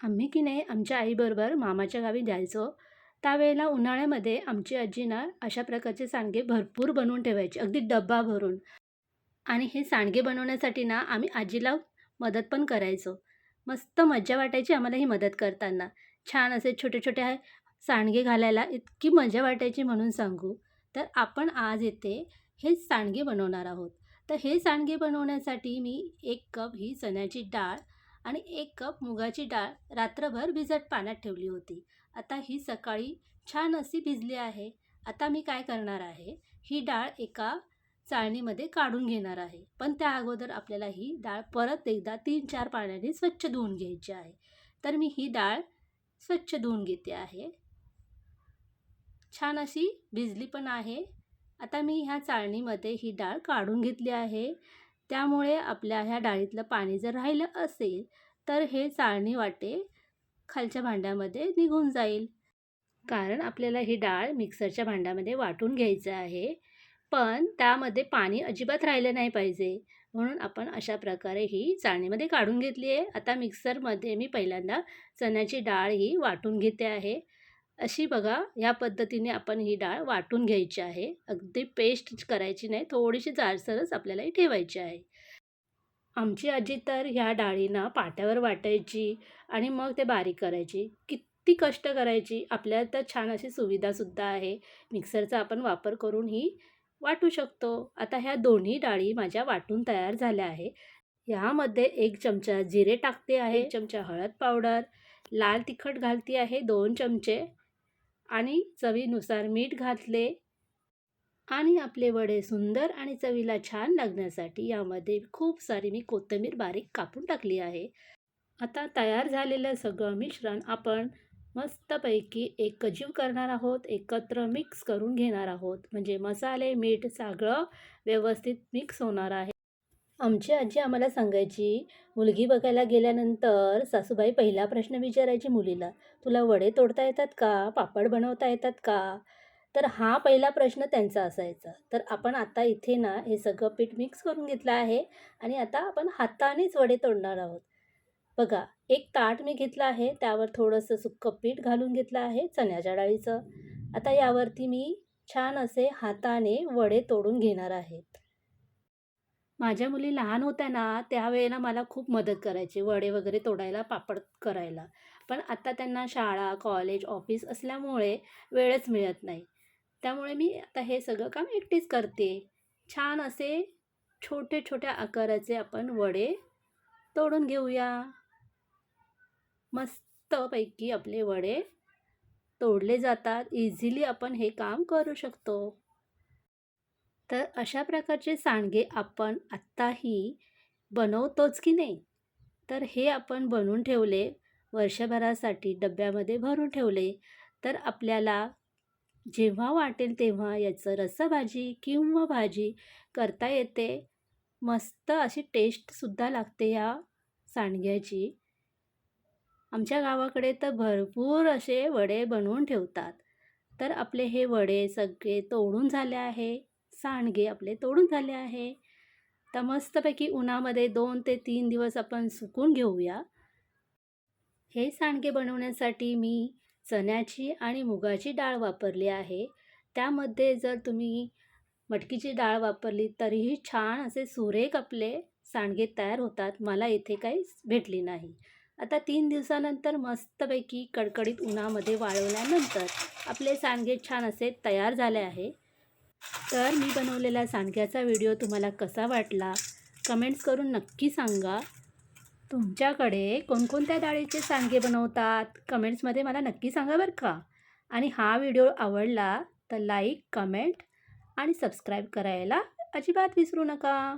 आम्ही की नाही आमच्या आईबरोबर मामाच्या गावी जायचो त्यावेळेला उन्हाळ्यामध्ये आमची आजी ना अशा प्रकारचे सांडगे भरपूर बनवून ठेवायचे अगदी डब्बा भरून. आणि हे सांडगे बनवण्यासाठी ना आम्ही आजीला मदत पण करायचो. मस्त मज्जा वाटायची आम्हाला ही मदत करताना. छान असे छोटे छोटे सांडगे घालायला इतकी मजा वाटायची म्हणून सांगू. तर आपण आज येथे हे सांडगे बनवणार आहोत. तर हे सांडगे बनवण्यासाठी मी एक कप ही चण्याची डाळ आणि एक कप मुगाची डाळ रात्रभर भिजत पाण्यात ठेवली होती. आता ही सकाळी छान अशी भिजली आहे. आता मी काय करणार आहे? ही डाळ एका चाळणीमध्ये काढून घेणार आहे. पण त्या अगोदर आपल्याला ही डाळ परत एकदा तीन चार पाण्याने स्वच्छ धुवून घ्यायची आहे. तर मी ही डाळ स्वच्छ धुवून घेते आहे. छान अशी भिजली पण आहे. आता मी ह्या चाळणीमध्ये ही डाळ काढून घेतली आहे. त्यामुळे आपल्या ह्या डाळीतलं पाणी जर राहिलं असेल तर हे चाळणी वाटे खालच्या भांड्यामध्ये निघून जाईल. कारण आपल्याला ही डाळ मिक्सरच्या भांड्यामध्ये वाटून घ्यायचं आहे पण त्यामध्ये पाणी अजिबात राहिलं नाही पाहिजे. म्हणून आपण अशा प्रकारे ही चाळणीमध्ये काढून घेतली आहे. आता मिक्सरमध्ये मी पहिल्यांदा चण्याची डाळ ही वाटून घेते आहे. अशी बघा या पद्धतीने आपण ही डाळ वाटून घ्यायची आहे. अगदी पेस्ट करायची नाही थोडीशी जाडसरच आपल्याला ही ठेवायची आहे. आमची आजी तर ह्या डाळींना पाट्यावर वाटायची आणि मग ते बारीक करायची. किती कष्ट करायची. आपल्याला तर छान अशी सुविधासुद्धा आहे. मिक्सरचा आपण वापर करून ही वाटू शकतो. आता ह्या दोन्ही डाळी माझ्या वाटून तयार झाल्या आहे. ह्यामध्ये एक चमचा जिरे टाकते आहे. चमचा हळद पावडर. लाल तिखट घालते आहे. दोन चमचे आणि चवीनुसार मीठ घातले. आणि आपले वडे सुंदर आणि चवीला छान लागण्यासाठी यामध्ये खूप सारी मी कोथिंबीर बारीक कापून टाकली आहे. आता तयार झालेलं सगळं मिश्रण आपण मस्तपैकी एकजीव करणार आहोत एकत्र मिक्स करून घेणार आहोत. म्हणजे मसाले मीठ सगळं व्यवस्थित मिक्स होणार आहे. आमची आजी आम्हाला सांगायची मुलगी बघायला गेल्यानंतर सासूबाई पहिला प्रश्न विचारायची मुलीला तुला वडे तोडता येतात का? पापड बनवता येतात का? तर हा पहिला प्रश्न त्यांचा असायचा. तर आपण आता इथे ना हे सगळं पीठ मिक्स करून घेतलं आहे आणि आता आपण हातानेच वडे तोडणार आहोत. बघा एक ताट मी घेतलं आहे त्यावर थोडंसं सुक्कं पीठ घालून घेतलं आहे चण्याच्या डाळीचं. आता यावरती मी छान असे हाताने वडे तोडून घेणार आहेत माझ्या मुली लहान होत्या ना त्यावेळेला मला खूप मदत करायची वडे वगैरे तोडायला पापड करायला. पण आता त्यांना शाळा कॉलेज ऑफिस असल्यामुळे वेळच मिळत नाही. त्यामुळे मी आता हे सगळं काम एकटीच करते. छान असे छोटे छोट्या आकाराचे आपण वडे तोडून घेऊया. मस्तपैकी आपले वडे तोडले जातात. इझिली आपण हे काम करू शकतो. तर अशा प्रकारचे सांडगे आपण आत्ताही बनवतोच की नाही? तर हे आपण बनवून ठेवले वर्षभरासाठी डब्यामध्ये भरून ठेवले. तर आपल्याला जेव्हा वाटेल तेव्हा याचं रसभाजी किंवा भाजी करता येते. मस्त अशी टेस्टसुद्धा लागते या सांडग्याची. आमच्या गावाकडे तर भरपूर असे वडे बनवून ठेवतात. तर आपले हे वडे सगळे तोडून झाले आहे. सांडगे आपले तोडून झाले आहे. तर मस्तपैकी उन्हामध्ये दोन ते तीन दिवस आपण सुकून घेऊया. हे सांडगे बनवण्यासाठी मी चण्याची आणि मुगाची डाळ वापरली आहे. त्यामध्ये जर तुम्ही मटकीची डाळ वापरली तरीही छान असे सुरेख आपले सांडगे तयार होतात. मला इथे काही भेटली नाही. आता तीन दिवसानंतर मस्तपैकी कडकडीत उन्हामध्ये वाळवल्यानंतर आपले सांडगे छान असे तयार झाले आहे. तर मी बनवलेला सांडग्याचा व्हिडिओ तुम्हाला कसा वाटला कमेंट्स करून नक्की सांगा. तुमच्याकडे कोणकोणत्या डाळीचे सांडगे बनवतात कमेंट्समध्ये मला नक्की सांगा बरं का. आणि हा व्हिडिओ आवडला तर लाईक कमेंट आणि सबस्क्राईब करायला अजिबात विसरू नका.